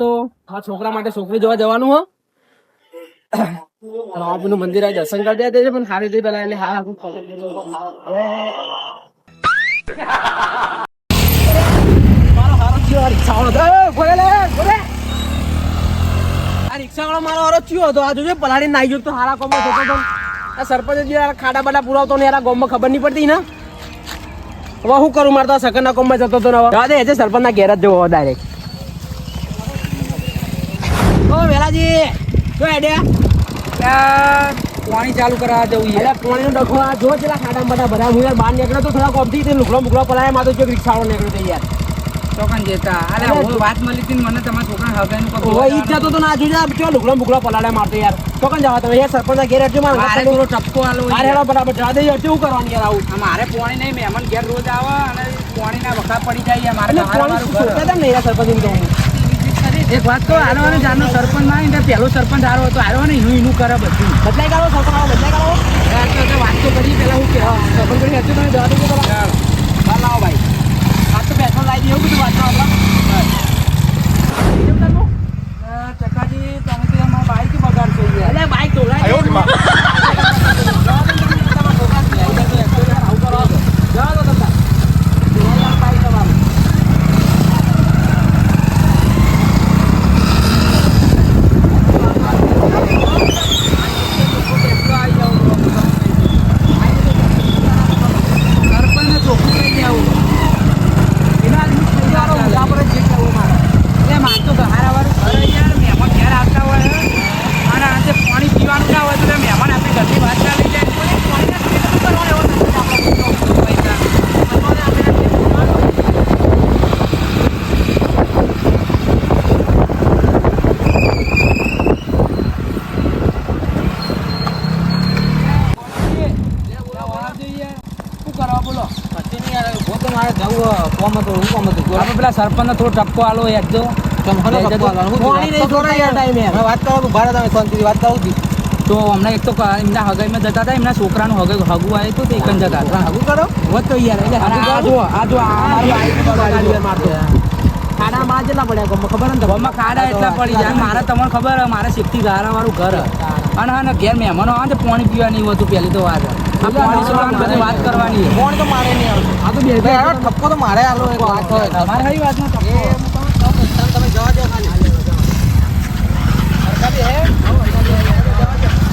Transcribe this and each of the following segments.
તો આ છોકરા માટે છોકરી જોવા જવાનું હો. રામનું મંદિર આજે દર્શન કરી દે છે પણ સારી રીતે પેલા એટલે હા રિક્ષાવાળો. મારો હારો થયો હતો. આ જોજે પલાડી નાઈ ગયો તો હારા જતો આ સરપંચ ખાડા બાડા પુરાવતો ને યાર ગામમાં ખબર નહીં પડતી ને. હવે શું કરું મારે તો કોમમાં જતો હતો ને હવે. દે સરપંચના ઘેર જ જવો ડાયરેક્ટ શું પાણી ચાલુ કરવા જવું એટલે પાણીનો ડખો આ જો છે ખાડા બધા બધા હું યાર બહાર નીકળ્યો તો થોડા કોમથી તે લુકડો મુકડો પલાયમાં તો જો રિક્ષાવાળો નીકળ્યો તો યાર. ચોકન જતા. અરે વાત મળી હતી મને તમારા છોકરા હગાઈનું ઓય ઈ જતો તો ના આ જો લુકડો મુકડો પલાડે મારતો યાર. ચોકન જવા તમે યાર સરપંચના ઘેર હેઠજો મારે મારે થોડો ટપકો આલો અરે હેડો બરાબર જવા દે યાર. કેવું કરવાનું યાર આવું? મારે પાણી નહીં મહેમાન ઘેર રોજ આવે અને પાણીના વખા પડી જાય મારે એટલે પાણી છોડતા યાર સરપંચ એમ કહું એક વાત તો આરો અને જાનનો સરપંચ ના એટલે પહેલો સરપંચ આરો હતો. હારો ને એનું એનું કરે બધું. બદલાઈ કાઢો સરપંચ આવો બદલાઈ કાઢો. વાત તો કરી પેલા હું કહેવા સરપંચ કરી હેઠજો તમે દવા દે બરાબર બહાર લાવો ભાઈ. આ તો પેટ્રોલ લાવી દે એવું બધું વાંચો આપણા. ચકાજી તમે બાઈક બગાડશો યાર. અલે બાઈક ધોલાય જવા દો તમે. તમારા છોકરા લઈ જાય તો એકસો યાર આવું કરો છો. જવા દો તમે. ધોલાય યાર બાઈક તમારું. સરપંચને ચોખ્ખું કહી દેવું એના આદમી ચાલો, ઊંઘા પર જ જીત લેવો મારે. એટલે માનતો ગહારાવાળું ઘર યાર મહેમાન ઘેર આવતા હોય અને આજે પાણી પીવાનું ના હોય તો તે મહેમાન આપણી ઘરની વાત ના લઈ જાય કોઈ પાણીના સ્પીડ શું કરવાનો એવો નથી આપણો મોટો પૈસા અને આપણે આ જે બોલવાનું આપણે પેલા સરપંચને થોડો ટપકો આલો યાર ટાઈમે. તો હમણાં એક તો એમના હગાઈમાં જતા હતા એમના છોકરાનું હગાઈ હગુ આવ્યું હતું તે એકન જતા હતા. હગુ કરો? હોત તો યાર, હગું આ જો આ જો પડ્યા ગમમાં ખબર ને? ખાડા એટલા પડી જાય મારે તમને ખબર મારે શેફટી ગારા વાળું ઘર અને હા ઘેર મહેમાનો આવે ને પાણી પીવાની વધુ પહેલી તો વાત. આ પાણી વાત કરવાની કોણ તો મારે નહીં. આ તો બે ઠપકો તો મારે આલો એક વાત હોય. તમારે કઈ વાતનો એ ટપકો? હું કહું તો પછી તમે જવા દો ખાલી. હે. જવા દો. એ,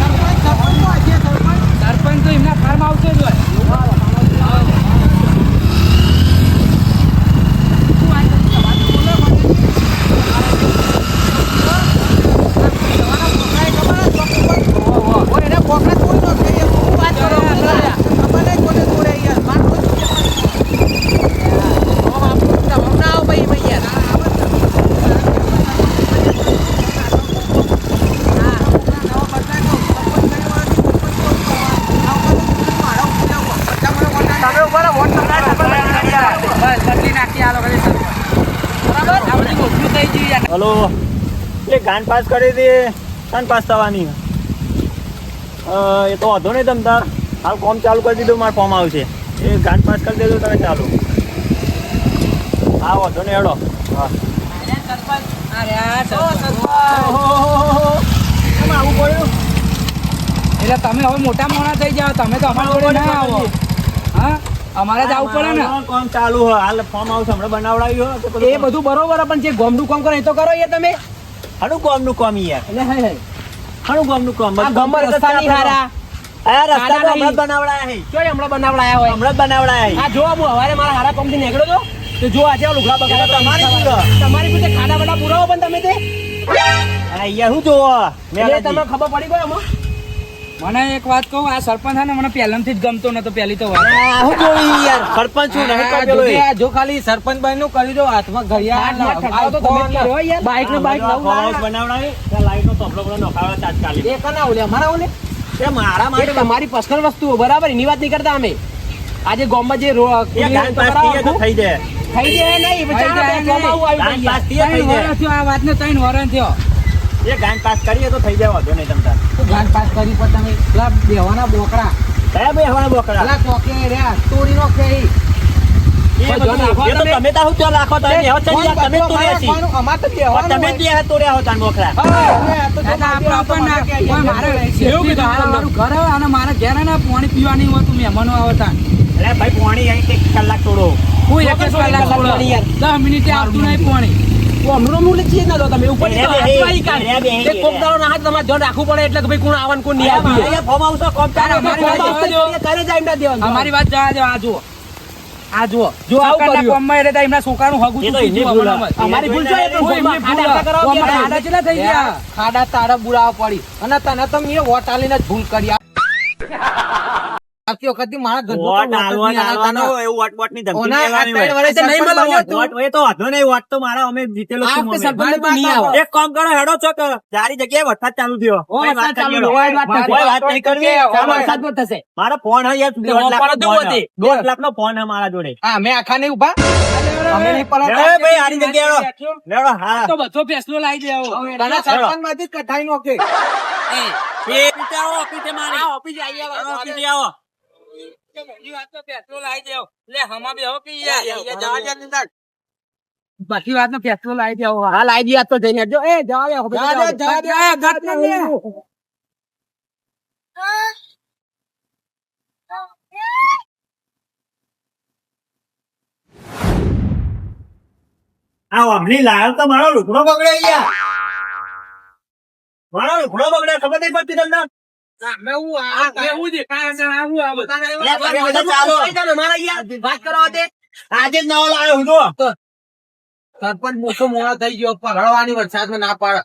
સરપંચ, સરપંચ તો આજે સરપંચ. સરપંચ તો એમના ફાર્મ હાઉસે જ હોય શું વાત છે? વાત તો બોલો મને. ઓય, એને કોકને તોડી નાખે યાર. શું વાત કરો છો? આપણને કોને તોડે યાર? માર કોઈ તોડે પણ. હવે આપણું જવાબ ના આવે ભાઈ, ભાઈ યાર. તમે ઊભા રહો, વોટ તમને આ સરપંચ બની ગયા. બસ બદલી નાખી આ લોકો સરપંચ બરાબર? આ બધી ગોઠવી થઈ ગઈ યાર. હલો ગાન પાસ કરી દે ટાઈમ પાસ થવાની. એ તો વાંધો નહીં તમ તાર. હાલ ફોર્મ ચાલુ કરી દીધું મારું ફોર્મ આવશે. એ ગાન પાસ કરી દેજો તમે ચાલુ. હા વાંધો નહીં હેડો. હા. કેમ? એટલે તમે હવે મોટા મોણા થઈ જાઓ. તમે તો અમારા જોડે ના આવો. હા? અમારે જ આવવું પડે ને. કામ ચાલુ હાલ ફોર્મ આવશે હમણાં બનાવડાવ્યું એ બધું બરોબર પણ જે ગોમનું કામ કરો એ તો કરો એ તમે. હાનું કામનું કોમ યાર. એટલે હે હે. હાનું કામનું કોમ આ ગમર રસ્તા ની હારા. આ રસ્તા તો હમણાં બનાવડા. બનાવડાયા છે. ચોય હમણાં બનાવડાયા હોય? હમણાં બનાવડાયા છે. આ જો હું હવારે મારા હારા પંપથી નીકળ્યો તો તો જો આજે લુગડા બગડા તમારી. તમારી પૂછે ખાડા બડા પુરાવો પણ તમે તે? આ અહીંયા હું જોવો? મેં તમને ખબર પડી ગયો આમાં? મને એક વાત કહું આ સરપંચ ને મને પહેલાથી જ ગમતો નતો પહેલી તો વાત. આ હું જોઈ યાર. સરપંચ છું નહીં. જો ખાલી સરપંચ ભાઈ નું કરી દો હાથમાં ઘડિયાળ બાઈક ને બાઈક બનાવડાવી ત્યાં લાઈટનો તબલો બધો નખાવે તાત્કાલિક એ કના ઓલે અમારા ઓલે? એ મારા માટે તમારી પર્સનલ વસ્તુઓ બરાબર? એની વાત નહીં કરતા અમે. આજે ગામમાં જે થઈ જાય. થઈ જાય નહીં આ વાત થઈ ત્રણ વરણ થયો. એ ગાન પાસ કરીએ તો થઈ જાય વાંધો નહીં તમ તાર ગાન પાસ કરી પણ તમે પેલા બેહવાના બોકડા. કયા બેહવાના બોકડા? પેલા ચોકે રહ્યા તોડી નો કે તમે. તારું ત્યાં રાખો તમે બેહો તમે તોડ્યા. અમાર તો તમે તોડ્યા હો તાન મારે ઘર આવે અને મારે ઘેર ને પાણી પીવાની હોય તો મહેમાનો આવતા એટલે ભાઈ પોણી અહીં એક કલાક તોડો હું એક કલાક યાર. દસ મિનિટે આવતું નહીં પાણી. હમણાં હું લખીએ ના દો તમે ઉપર તો ઈ કાઢ. એને કોક દાડો ના હાથ તમારે ધ્યાન રાખવું પડે એટલે કે ભાઈ કોણ આવવાનું કોણ નહીં આવવાનું. ફોર્મ હાઉસનો કોમ ચાલે, અમારી ફોર્મ વાત હાઉસ જવા દો. ઘરે દેવાનું. અમારી વાત જવા દો આ જુઓ. આ જુઓ. જો આવું કર્યું. એટલે તો એમના છોકરાનું હગું છે તો અમારી ભૂલ છે તો એમની ખાડા ખાડા થઈ ગયા? ખાડા તારા બુરાવા પડી. અને તને તો મેં જ ભૂલ કરી. આવતી વખત મારા ને. છું આવે. એક કામ કરો હેડો ચોક સારી જગ્યાએ વરસાદ ચાલુ થયો. થશે. મારો ફોન હે યાર એટલે દોઢ લાખનો ઓફર ફોન મારા જોડે. હા મેં આખા નહીં ઊભા અમે નહીં પડાતા. લે ભાઈ હારી જગ્યાએ હેડો. લેડો હા. તો બધો ફેસલો લાવી દે કઠાઈ નોખે. ઓફિસે આવો, ઓફિસે આવો, આવો. મોટી લાવી દેવો આવો. લે હમા બેહો કે યાર. જવા દે અંદર. બાકી વાતનો ફેસલો લાવી દે હા લાઈ દી તો જઈને જો એ જવા દે જવા દે, જવા દે. ઘટ ન લે. આ અમલી લાયો તો મારો લુકડો બગડે યાર મારો લુગડો બગડે ખબર નહીં પડતી તમને આજે જ નવો લાવ્યો હું સરપંચ મોટો મોડા થઈ ગયો પકડવાની વરસાદમાં ના પાડે.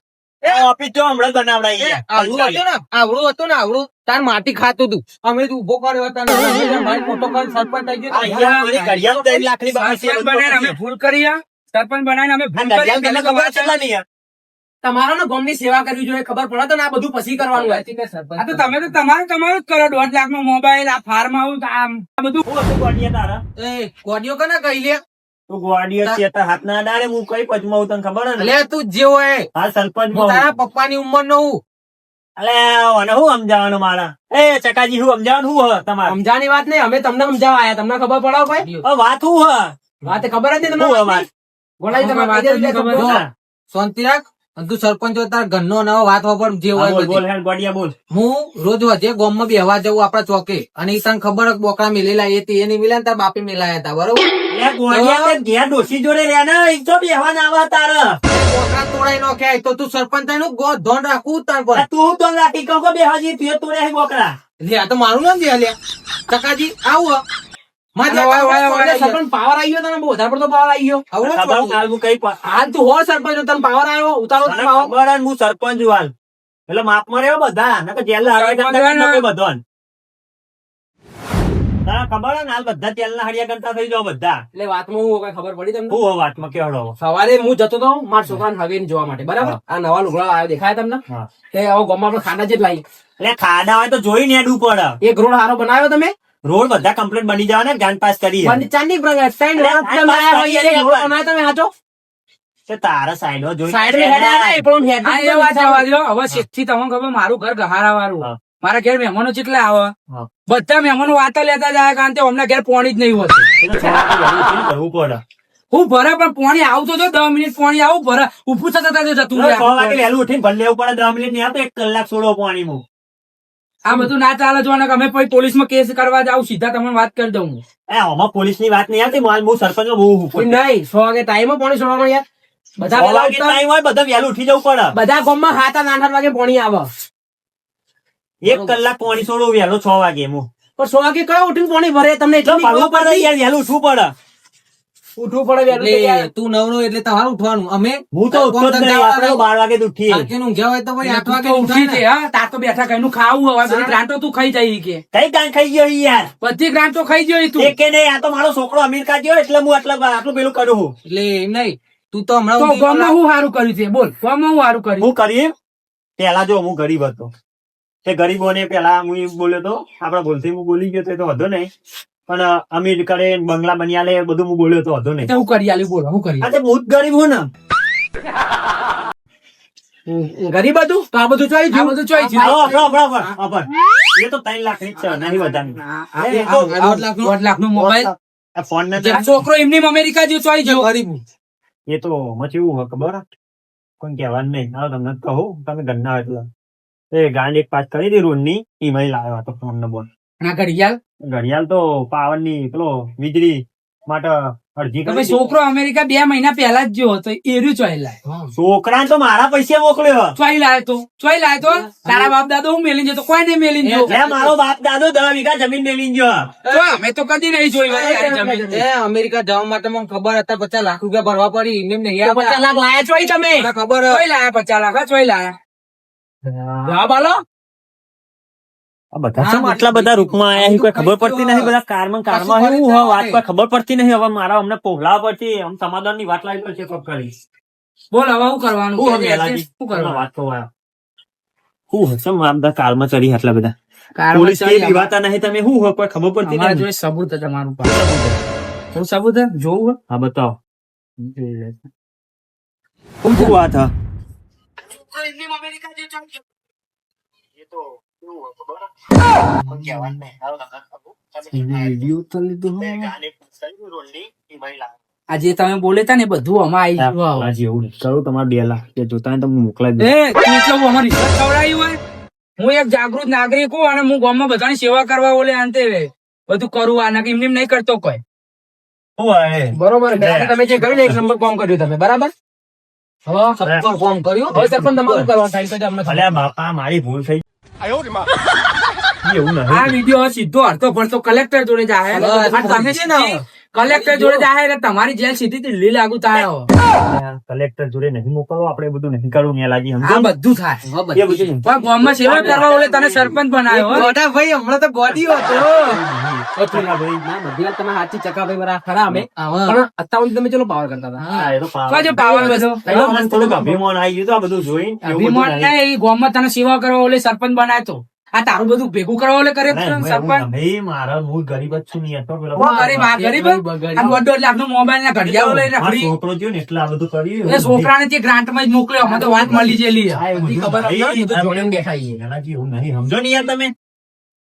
આવડું હતું ને આવડું હતું ને આવડું. તાર માટી ખાતું હતું અમે તો ઊભો કર્યો હતો મોટો સરપંચ થઈ ગયો. અમે ભૂલ કરી સરપંચ બનાવીને અમે ભૂલ કરી તમારા ને ગોમની સેવા કરવી જોઈએ ખબર પડે તો આ બધું પછી કરવાનું હોય. આ તો તમે તો તમારું તમારું જ કરો દોઢ લાખ નો મોબાઈલ આ ફાર્મ હાઉસ આ આ બધું. ગોડિયા તારા? એ ગોડીઓ કને કહી લે? તું ગોડિયો છે તો હાથના અડાડે હું કઈ પજમાવું તને ખબર ને? લે તું જે હોય હા સરપંચ તારા પપ્પાની ઉંમર નો હું. અલે ઓને હું સમજાવવાનું મારા? એ ચકાજી હું સમજાવવાનું? હું હ તમારે? સમજાની વાત નહીં અમે તમને સમજાવવા આયા તમને ખબર પડે ભાઈ વાત હું હ? વાત ખબર હતી હું તમને બોલાવી તમે વાત. જ નહીં શાંતિ રાખ. અને તું સરપંચ હોય તાર ઘરનો નવો વાત વાપર જે હોય બોલ હેડ ગોડિયા બોલ. હું રોજ વધે ગામમાં બેહવા જવું આપડા ચોકે અને એ તને ખબર બોકડા મેલેલા એ તે એની મિલા તાર બાપે મેલાયા હતા બરોબર? તારે. તાર મારું નામ દે લે. ટકાજી આવું. હે. મારે વાહ, વાહ, વાહ, વાહ, સરપંચ પાવર આવી ગયો તને? બહુ વધારે પડતો પાવર આવી ગયો આવું ના ખબર ચોટવું. હાલ કઈ હાલ તું હો સરપંચ તને પાવર આવ્યો ઉતારો પાવર ખબર હે ને હું સરપંચ છું હાલ. એટલે માપમાં રહ્યો બધા નકર જેલ ના ને. બધો તને ખબર ને હાલ બધા તેલ ના હળિયા કરતા થઈ જાઓ બધા. એટલે વાતમાં હું કઈ ખબર પડી તમને? હું હવે વાતમાં કેવડો સવારે હું જતો હતો મારા છોકરાને હવેલી જોવા માટે. બરાબર? આ નવા લુગડા આવ્યો દેખાય તમને? હા. એ હવે ખાના જ લાવી એટલે ખાડા હોય તો જોઈને હેડવું પડે. એક રોડ હારો બનાવ્યો તમે? રોડ બધા કમ્પ્લીટ બની જવા ને? પાસ કરી ચાંદી તમે તમે હાચો? તારા સાઈડો જોઈ સાઈડ. હવે શેઠથી તમને ખબર મારું ઘર ગહારા વાળું મારા ઘેર મહેમાનો કેટલા આવે? બધા મહેમાનો વાતા લેતા જાય કારણ કે અમને ઘેર પોણી જ નહીં હોતું. હું ભરે પણ પોણી આવતો જો દસ મિનિટ પોણી આવું ભરે. ઉભું થતા થતા જતું છ વાગે વહેલું ઉઠીને ભલે લેવું પડે દસ મિનિટ નહીં આવતો એક કલાક છોડો પાણી માં આ બધું ના ચાલે જો અને અમે પછી પોલીસમાં કેસ કરવા જાવ સીધા તમને વાત કરી દઉં. એ આમાં પોલીસની વાત નહીં આવતી માલ હું સરપંચ બહુ નહીં સો વાગે ટાઈમ પાણી છોડવાનું યાર. બધા વાગે હોય બધા વહેલું ઉઠી જવું પડે. બધા ગામમાં સાત નાના વાગે પાણી આવે. એક કલાક પાણી છોડવું વહેલો છ વાગે હું. પણ સો વાગે કયો ઉઠીને પાણી ભરે? તમને એટલી પડે યાર વહેલું ઉઠવું પડે. ઉઠવું પડે તું નવરો એટલે તમારે ઉઠવાનું. અમે હું તો ઉઠતો જ નહીં આપણે બાર વાગે ઉઠીએ. ઊંઘ્યા હોય તો ભાઈ આઠ વાગે ઉઠી છે હા? તાર તો બેઠા કઈનું ખાવું હવે બધી ગ્રાન્ટો તું ખાઈ જાય કે. કઈ કાન ખાઈ ગયો યાર? બધી ગ્રાન્ટો ખાઈ ગયો તું. કે નહીં આ તો મારો છોકરો અમીર કાઢ્યો એટલે હું આટલા આટલું પેલું કરું છું એટલે એમ નહીં તું તો હમણાં ગામમાં હું સારું કર્યું છે બોલ ગામમાં હું સારું કર્યું. હું કરી પેલા જો હું ગરીબ હતો. તે ગરીબોને પેલા હું બોલ્યો તો આપડા ભૂલથી હું બોલી ગયો તો એ તો હતો નહીં. પણ અમીર કરે બંગલા બન્યા લે બધું હું બોલ્યો તો હતો નહીં. હું કરી આલી બોલો હું કરી તે હું ગરીબ હું ને. ગરીબ હતું? તો આ બધું ચોઈ આ બધું ચોઈ આપડો. એ તો ત્રણ લાખની છે નહીં વધારે દોઢ લાખ નો મોબાઈલ. આ ફોન ને છોકરો એમની અમેરિકા જેવો ચોઈ ગયો. ગરીબ એ તો મચી એવું હોય ખબર? કોઈ કહેવાનું નહીં. આવો તમને કહું તમે હોય એટલે એ ગાંડ એક પાસ કરી હતી રોડની ઈમેલ આવ્યો હતો ફોન ને ઘડિયાળ? ઘડિયાળ તો પાવરની પેલો વીજળી માટે અડધી તમે કરી છોકરો અમેરિકા બે મહિના પહેલા જ ગયો હતો એ રહ્યું ચોઈ લાય. છોકરા તો મારા પૈસા મોકલ્યો. ચોઈ લાય તો ચોઈ લાય તો. તારા બાપ દાદો હું મેલી જતો કોઈ નહીં મેલી ગયો? મારો બાપ દાદો દસ વીઘા જમીન મેલી ગયો. તો અમે તો કદી નહીં જોઈ જમીન. એ અમેરિકા જવા માટે મને ખબર હતા પચાસ લાખ રૂપિયા ભરવા પડી. એમ નહીં પચાસ લાખ લાયા છો તમે? ખબર ચોઈ લાયા પચાસ લાખ ચોઈ લાયા. જવાબ આલો. આ બધા શેમ આટલા બધા રૂપમાં આયા કોઈ ખબર પડતી નહીં બધા કારમાં કારમાં કશું શું વાત કોઈ ખબર પડતી નથી હવે મારા અમને પોહલા પડતી આમ સમાધાનની વાત લાવી પડશે કોક કરી બોલ હવે શું કરવાનું? શું હવે શું કરવાનું? વાત તો આ. શું હશે આ બધા કારમાં ચડી આટલા બધા. પોલીસ કે પીવાતા નહીં તમે કોઈ ખબર પડતી નહીં જોડે સબૂત તમારું પાસે શું સબૂત જોવું હા બતાવો. શું શું વાત હા? આ જે તમે બોલેતા ને બધું અમારે આવી નહીં. કરું તમારે બે લાખ જે જોતા હોય ને તમે મોકલાવી દો. એ તું એટલો અમારી રિશ્વત ખવડાવી હોય. હું એક જાગૃત નાગરિક હું અને હું ગામમાં બધાની સેવા કરવા ઓલે અંતે બધું કરું આ ના એમને એમ નહીં કરતો કોઈ? બરોબર તમે જે કર્યું એક નંબર કોમ કર્યું તમે બરાબર? હા કોમ કર્યું. હવે સરપંચ તમારું કરવાનું થાય તો અમને અલ્યા મારી ભૂલ થઈ આ વીડિયો સીધો અડધો પડતો કલેક્ટર જોડે જાય તમે છે ને કલેક્ટર જોડે જાય એટલે તમારી જેલ સીધી દિલ્હી લાગુ થાય હવે. કલેક્ટર જોડે નહીં મોકલવો આપણે બધું નહીં કરવું ને લાગી આ બધું થાય એ બધું પણ ગામમાં સેવા કરવા ઓલે તને સરપંચ બનાવ્યો. ગોડા ભાઈ હમણાં તો ગોડી હતો હતું ના ભાઈ. ના બધી વાત તમે સાચી ચકાભાઈ બરાબર ખરા અમે હવે પણ અત્યાર સુધી તમે ચલો પાવર કરતા હતા હા, એ તો પાવર. કજો પાવર બધો હવે મને થોડુંક અભિમાન આવી ગયું તો આ બધું જોઈને એવું બધું અભિમાન નહીં. નહીં ગામમાં તને સેવા કરવા ઓલે સરપંચ બનાવ્યો તો આ તારું બધું ભેગું કરવા ઓલે કરે સરપંચ નહીં, મારા હું ગરીબ જ છું નહીં, એ તો પેલો- ગરીબ આ ગરીબ આ દોઢ લાખ નો મોબાઈલ ના ઘડિયાળો લઈને ફરી છોકરો થયો ને એટલે આ બધું કર્યું. એ છોકરાને તે ગ્રાન્ટમાં જ મોકલ્યો અમે તો વાત મળી જેલી ખબર જોડે છીએ. એનાથી હું નહીં. સમજો ને યાર તમે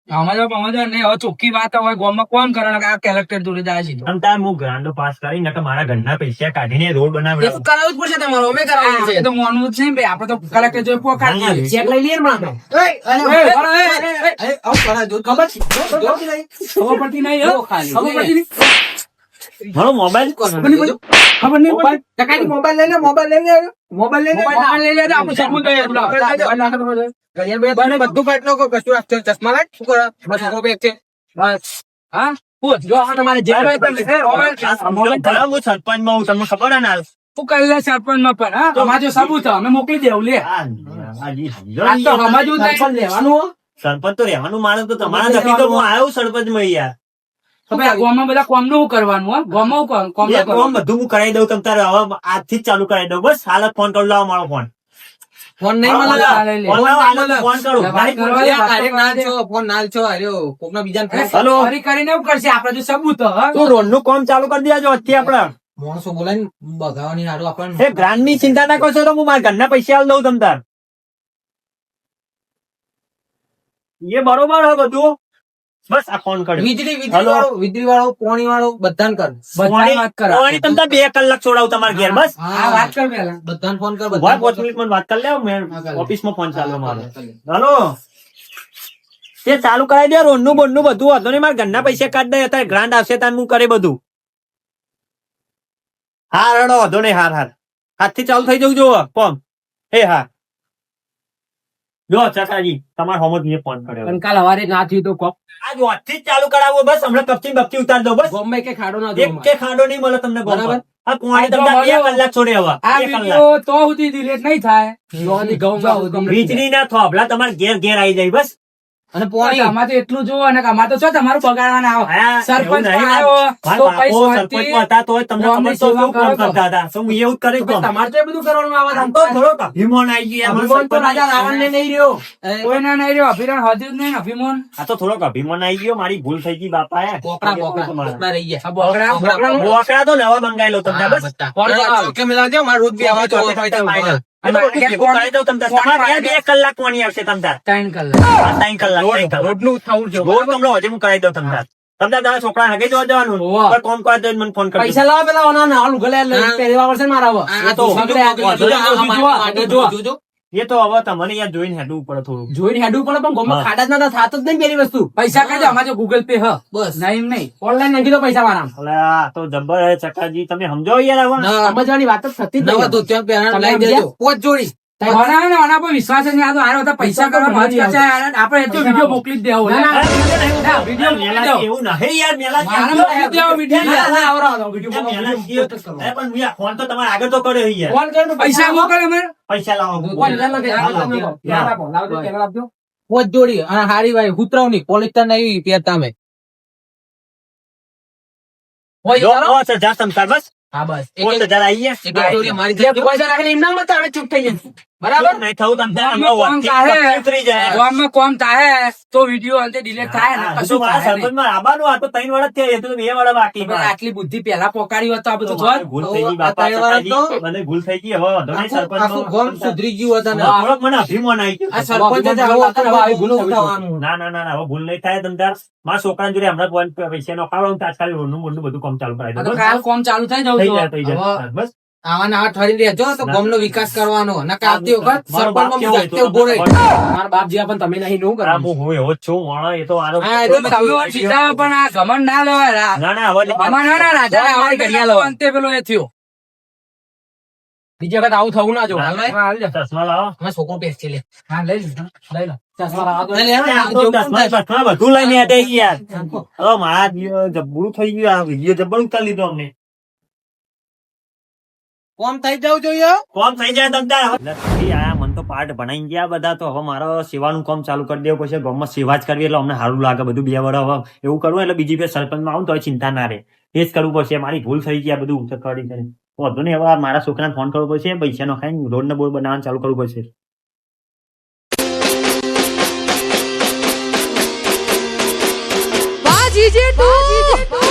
હવે ચોખ્ખી વાત હોય ગામમાં કોણ કરે? આ કલેક્ટર જોડે જાય છે. તમ તાર હું ગ્રાન્ડો પાસ કરી નકર મારા ઘરના પૈસા કાઢીને રોડ એ બનાવ્યો કરાવવું જ પડશે તમારું અમે કરાવીએ આ તો મોનવું જ નહીં ભાઈ આપણે તો કલેક્ટર જોડે પોકાર ના, ના, ચેક લઈ લઈએ મારો. મોબાઈલ ખબર નહીં મોબાઈલ લઈ લે મોબાઈલ લઈ મોબાઈલ લઈને લે મોબાઈલ લઈ આપણે સબૂત લઈએ. ઘડિયાળ ભાઈ તમે બધું કાઢ નાખો કશું રાખતો ચશ્મા લાગ શું કરો? મારો છોકરો બે છે. બસ. હા? પૂછ જો આ તમારે જે હોય તમે એ મોબાઈલ ભલા હું તમને ખબર ને કરી લે સરપંચમાં પણ હા. અમારે સબૂત અમે મોકલી દેવું લે. યાર. સરપંચ લેવાનું સરપંચ તો રહેવાનું માણસ તો તમારા નથી તો હું આવ્યો સરપંચમાં યાર. તો ભાઈ બધા કોમનું કરવાનું કરવાનું. ફોન બધું હું કરાવી દઉં તમ તારે હવે આજથી જ ચાલુ કરાવી દઉં. બસ હાલ ફોન કરું લાવો મારો ફોન ફોન નહીં મળે? ફોન કરું. ફોન ના છો. અરે હલો. ફરી કરીને એવું કરશે. આપડે જો સબૂત તું રોડનું કામ ચાલુ કરી દેજો અત્યારે આપડે માણસો બોલાવીને બગાવવાની હારું આપણને. એ ગ્રાન્ડની ચિંતા ના કરશો તો હું મારા ઘરના પૈસા આલ દઉં તમ તાર. એ બરોબર હે બધું. બસ આ ફોન કર વીજળી વીજળી વાળો વીજળી વાળો પોણી વાળો બધાને કર. બધાને વાત કર પોણી તમ તાર બે કલાક છોડાવ તમારા ઘેર બસ. આ વાત કર પેલા. બધાને ફોન કર બધા પાંચ મિનિટમાં વાત કર લે મેં હા, કરી ફોન ચાલુ મારો. હલો. તે ચાલુ કરાવી દે રોડનું બોન્ડનું બધું. હતો ને મારા ઘરના પૈસા કાઢ દે અત્યારે ગ્રાન્ડ આવશે તાર હું કરે બધું. હા રડો વાંધો નહીં હાર હાર. હાથથી ચાલુ થઈ જવું જોવો ફોન. એ હા. જો ચાચાજી તમારે હોમત મેં ફોન કર્યો અને કાલ હવારે ના થયું તો કોક આજ વાતથી જ ચાલુ કરાવો બસ હમણાં કપચી બપચી ઉતાર દો બસ. બોમ્બે કે ખાડો ના એક કે ખાડો નહીં મળે તમને બરાબર. આ કુવાણી તમને બે કલાક છોડે હવે આ તો સુધી delete નહીં થાય. જોવાની ઘઉં ગાઉં વીજળી ના થોભલા તમારે ઘેર ઘેર આવી જાય બસ. અને પોણી. અમારે તો એટલું જોવો અને અમારે તો શું તમારું બગાડવાના આવો. સરપંચ આવ્યો, તો બાપો કઈ શાંતિ. સરપંચમાં હતા તોય તમને ખબર તો શું કામ કરતા? હતા. શું એવું જ તો તમારે તો બધું કરવાનું આવે તો થોડોક અભિમાન આવી ગયો. અભિમાન તો સરપંચ- રાજા રાવણને નહીં રહ્યો. કોઈને નહીં રહ્યો અભિરાન હજુ જ નહીં અભિમાન. આ તો થોડોક અભિમાન આવી ગયો મારી ભૂલ થઈ ગઈ બાપા એ. કોકડા કોકડા રહી ગયા. બોકડા બોકડા તો નવા મંગાવી લો તમને બસ. મારે રોજ બે આવા તો. કલાક પાણી આવશે તમને ત્રણ કલાક ત્રણ કલાક. થવું છે રોજ તમને હજુ હું કરાવી દઉં તમને તમને તારા છોકરા હગે જોવા જવાનું. કોમ કરવા જાય મને ફોન કરજો પૈસા લાવો પેલા ઓના ના આલુ લે લે હા. પહેરવા પડશે મારા આ આ તો જોજો, જોજો, એ તો હવે તમને યાર જોઈને હેડવું પડે થોડું જોઈને હેડવું પડે પણ ગોમાં ખાડા જ નતા થાતો જ નહીં પેલી વસ્તુ. પૈસા કાઢો અમારે જો ગૂગલ પે હ. બસ. નહીં નહીં. ઓનલાઈન નાખી દો પૈસા મારા અલે આ તો જબ્બર હે ચકાજી. તમે સમજો યાર હવે? સમજવાની વાત જ થતી જ નહીં. તો ત્યાં તમે લઈ દેજો. પોચ જોડી. ઓના ને ઓના પર વિશ્વાસ જ નહીં આવતો હારો તો પૈસા કરવા પૈસા મત કરશે યાર. આપણે તો વીડિયો મોકલી જ દેવો ના, ના, ના, વીડિયો મોકલી મેલા દો. એવું નહીં યાર મેલા મારા મોકલી દેવો વીડિયો ના, ના, આવરો, આવરો, વીડિયો એ મેલા વીડિયો એ- કરો. એ પણ મિયા ફોન તો તમારે આગળ તો કર્યો છે યાર ફોન કરીને પૈસા પૈસા મોકલે અમારે પૈસા લાવો ફોન એટલે લગે, હા, હાલ તમે લાવો. કહો. ધ્યાન આપો, લાવજો, બસ. કેમેરા આપજો. પોચ જોડી અને હારી ભાઈ હુતરાવની પોલિસ્ટર નહીં પહેરતા અમે હોય જો, ચાલો. ઓ, સર, જા તમતાર બસ હા બસ એક પોતે એક- જરા આઈએ. એક એક જોડી અમારી જે તરફ પૈસા રાખીને એમ ના મત આવે, ચૂપ થઈ જાય. બરાબર? નહીં થવું આમાં કોમ થાય. કોમ તો વીડિયો અંતે ડિલેટ થાય ને કશું. સરપંચમાં આવવાનું, આ તો ત્રણ વર્ષ થયા, એ તો બે વર્ષ બાકી આટલી બુદ્ધિ પેલા પોકાડી હોત તો આ બધું ભૂલ થઈ ગઈ બાપા મને ભૂલ થઈ ગઈ હવે વાંધો નહીં, આખું ગામ સુધરી ગયું હતા ને. થોડોક મને અભિમાન આવી ગયું. આ સરપંચ જ આવો ભૂલો ઉઠાવવાનું. ના ના ના હવે ભૂલ નહીં થાય તમતાર મારા છોકરા જોડે હમણાં પૈસા નો તાત્કાલિક રોડનું બોડનું બધું કામ ચાલુ કરાવી તો કાલ કોમ ચાલુ થાય જવું બસ. આવા ને આવા ઠરીને રહેજો તો ગામનો વિકાસ કરવાનો. નકા આવતી વખત સરપંચમાં કેવો જાતે ઊભો રહી. મારા બાપ જેવા પણ તમે નહીં નું કરા હું હું એવો છું માણસ એ તો આરો હા, એ તો તમે સીધા પણ આ ગમન ના લેવાય. ના ના હવે અમારે ના ના રાજા અમારી ઘડિયા લેવાય. અંતે પેલો એ થયો. બીજી વખત આવું થવું ના જો. હાલ ભાઈ. હાલ જા. ચશ્મા લાવો. અમે છોકરો બેસી લે. હા લઈ લઈ લો લાવો બધું લઈને યાર. હવે મારા જબરું થઈ ગયું આ વીડિયો જબરું ઉતારી લીધો અમને. કોમ થઈ જવું જોઈએ કોમ થઈ જાય તમતાર એટલે આયા મને તો પાર્ટ ભણાઈ ગયા બધા તો હવે મારો સેવાનું કામ ચાલુ કરી દેવું પછી ગામમાં સેવા જ કરવી એટલે અમને સારું લાગે બધું બે વડે હવે એવું કરવું એટલે બીજી ફેર સરપંચમાં આવું તો હવે ચિંતા ના રહે. એ જ કરવું પડશે. મારી ભૂલ થઈ ગયા આ બધું કરી કરી વાંધો નહીં હવે મારા છોકરાને ફોન કરવો પડશે પૈસા નો ખાઈને રોડ ને બોર બનાવવાનું ચાલુ કરવું પડશે. જીજે તું!